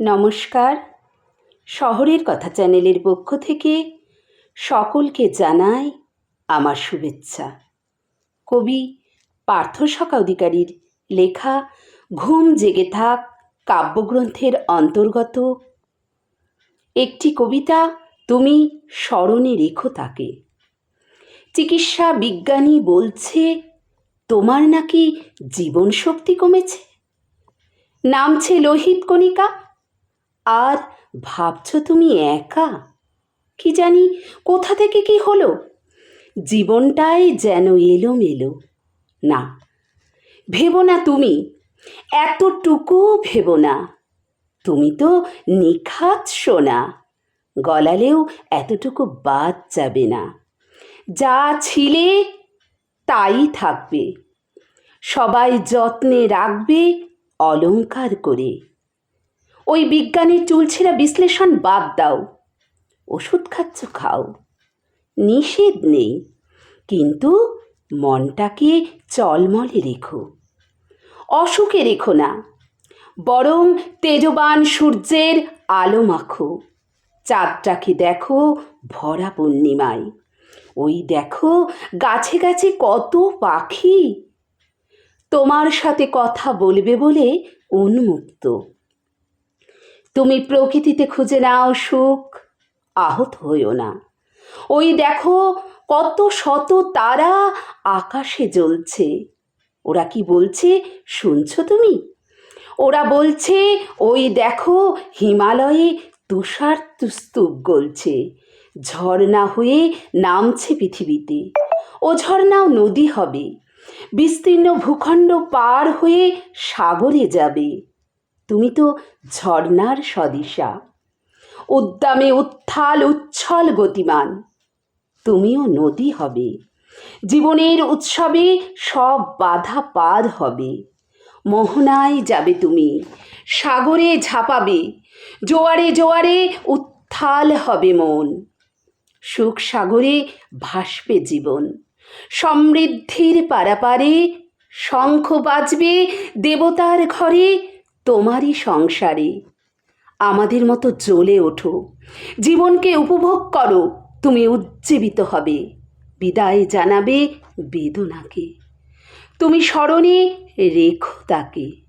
নমস্কার। শহরের কথা চ্যানেলের পক্ষ থেকে সকলকে জানাই আমার শুভেচ্ছা। কবি পার্থশকা অধিকারীর লেখা ঘুম জেগে থাক কাব্যগ্রন্থের অন্তর্গত। একটি কবিতা তুমি স্মরণে রেখো তাকে। চিকিৎসা বিজ্ঞানী বলছে, তোমার নাকি জীবন শক্তি কমেছে? নামছে লোহিত কণিকা আর ভাবছ তুমি একা? কি জানি, কোথা থেকে কি হলো? জীবনটাই যেন এলোমেলো। না, ভেবো না তুমি, এতটুকু ভেবো না। তুমি তো নিখাত সোনা, গলালেও এতটুকু বাদ যাবে না। যা ছিলে তাই থাকবে। সবাই যত্নে রাখবে অলংকার করে। ওই বিজ্ঞানের চুলছেরা বিশ্লেষণ বাদ দাও। ওষুধ খাচ্ছ, খাও। নিষেধ নেই। কিন্তু মনটাকে চলমলে রেখো। অসুখে রেখো না। বরং তেজবান সূর্যের আলো মাখো। চাঁদটাকে দেখো ভরা পূর্ণিমায়। ওই দেখো গাছে গাছে কত পাখি। তোমার সাথে কথা বলবে বলে উন্মুক্ত। তুমি প্রকৃতিতে খুঁজে নাও সুখ। আহত হইও না। ওই দেখো কত শত তারা আকাশে জ্বলছে। ওরা কি বলছে শুনছো তুমি? ওরা বলছে ওই দেখো হিমালয়ে তুষার স্তূপ গলছে। ঝর্ণা হয়ে নামছে পৃথিবীতে। ও ঝর্ণাও নদী হবে। বিস্তীর্ণ ভূখণ্ড পার হয়ে সাগরে যাবে। তুমি তো ঝর্ণার সদিশা উদ্দামে উত্থাল, উচ্ছল গতিমান। তুমিও নদী হবে। জীবনের উৎসবে সব বাধা পার হবে। মোহনায় যাবে তুমি, সাগরে ঝাঁপাবে, জোয়ারে জোয়ারে উত্থাল হবে মন। সুখ সাগরে ভাসবে জীবন, সমৃদ্ধির পারাপারে শঙ্খ বাজবে দেবতার ঘরে তোমারই সংসারে। আমাদের মতো জ্বলে ওঠো। জীবনকে উপভোগ করো। তুমি উজ্জীবিত হবে। বিদায় জানাবে বেদনাকে। তুমি স্মরণে রেখো তাকে।